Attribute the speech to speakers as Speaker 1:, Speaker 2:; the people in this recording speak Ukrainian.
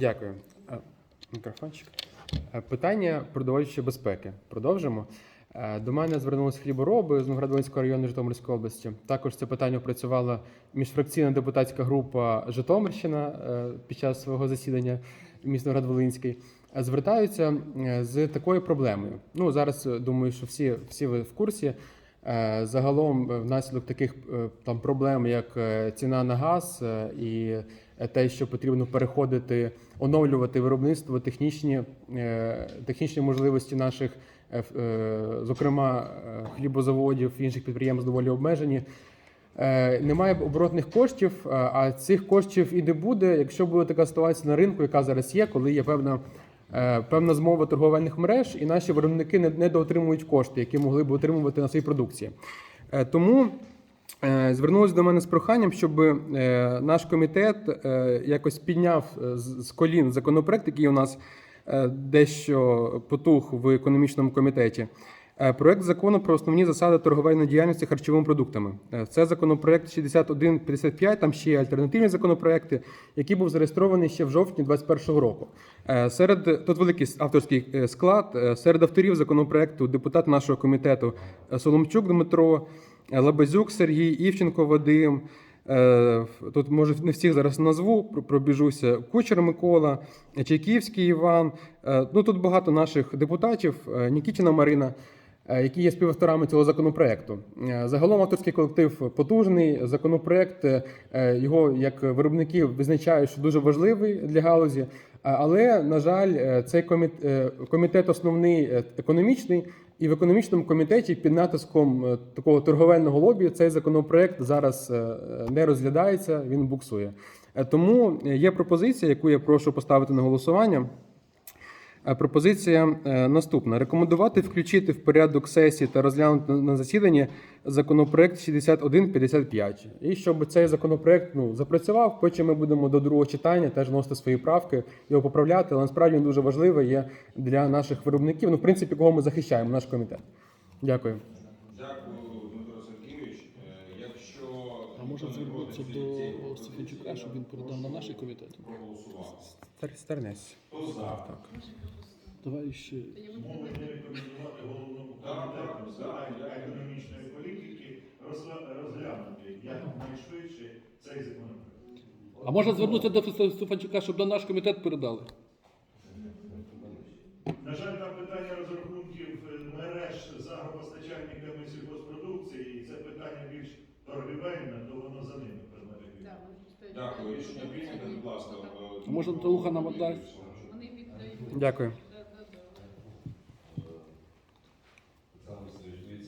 Speaker 1: Дякую. Мікрофончик. Е, Питання продовольчої безпеки. Продовжимо. Е, До мене звернулися хлібороби з Новоград-Волинського району Житомирської області. Також це питання опрацювала міжфракційна депутатська група Житомирщина е, під час свого засідання міст Новоград-Волинський. Е, Звертаються з такою проблемою. Ну зараз думаю, що всі, всі ви в курсі. Е, Загалом, е, внаслідок таких е, там проблем, як ціна на газ і те, що потрібно переходити, оновлювати виробництво, технічні, технічні можливості наших, зокрема, хлібозаводів, інших підприємств доволі обмежені. Немає оборотних коштів, а цих коштів і не буде, якщо буде така ситуація на ринку, яка зараз є, коли є певна, певна змова торговельних мереж, і наші виробники не, не доотримують кошти, які могли б отримувати на своїй продукції. Е, Тому е, звернулися до мене з проханням, щоб е, наш комітет е, якось підняв е, з колін законопроект, який у нас е, дещо потух в економічному комітеті. Е, Проект закону про основні засади торговельної діяльності харчовими продуктами. Е, Це законопроект 6155, Там ще є альтернативні законопроекти, який був зареєстрований ще в жовтні 2021 року. Е, Серед тут великий авторський склад. Серед авторів законопроекту депутат нашого комітету Соломчук Дмитро, Лабазюк Сергій, Івченко Вадим. Тут може не всіх зараз назву, пробіжуся. Кучер Микола, Чайківський Іван. Ну тут багато наших депутатів. Нікітіна Марина, які є співавторами цього законопроекту. Е, Загалом авторський колектив потужний. Законопроект е, його як виробники визначають, що дуже важливий для галузі. Але на жаль, е, цей коміт- е, комітет основний е, економічний, і в економічному комітеті під натиском е, такого торговельного лобі цей законопроект зараз е, не розглядається, він буксує. Е, Тому є пропозиція, яку я прошу поставити на голосування. Е, Пропозиція е, наступна: рекомендувати включити в порядок сесії та розглянути на засіданні законопроект 6155. І щоб цей законопроект ну, запрацював, потім ми будемо до другого читання теж вносити свої правки, його поправляти. Але насправді він дуже важливий є для наших виробників. Ну, в принципі, кого ми захищаємо, наш комітет. Дякую.
Speaker 2: Дякую,
Speaker 3: може звернутися до Стефанчука, щоб він передав на наш комітет?
Speaker 1: Стар- Старнець.
Speaker 3: Давай ще
Speaker 4: Мова не рекомендувати головному комітету з
Speaker 2: так, так.
Speaker 4: економічної політики розглянути якнайшвидше цей законопроект.
Speaker 3: А може звернутися до Стефанчука, щоб на наш комітет передали?
Speaker 4: На жаль, там торгівельне, то воно за ними
Speaker 5: просто
Speaker 2: Дякую. Рішення прийнято. Будь ласка. Можна
Speaker 3: А може, нам віддасть?
Speaker 1: Дякую.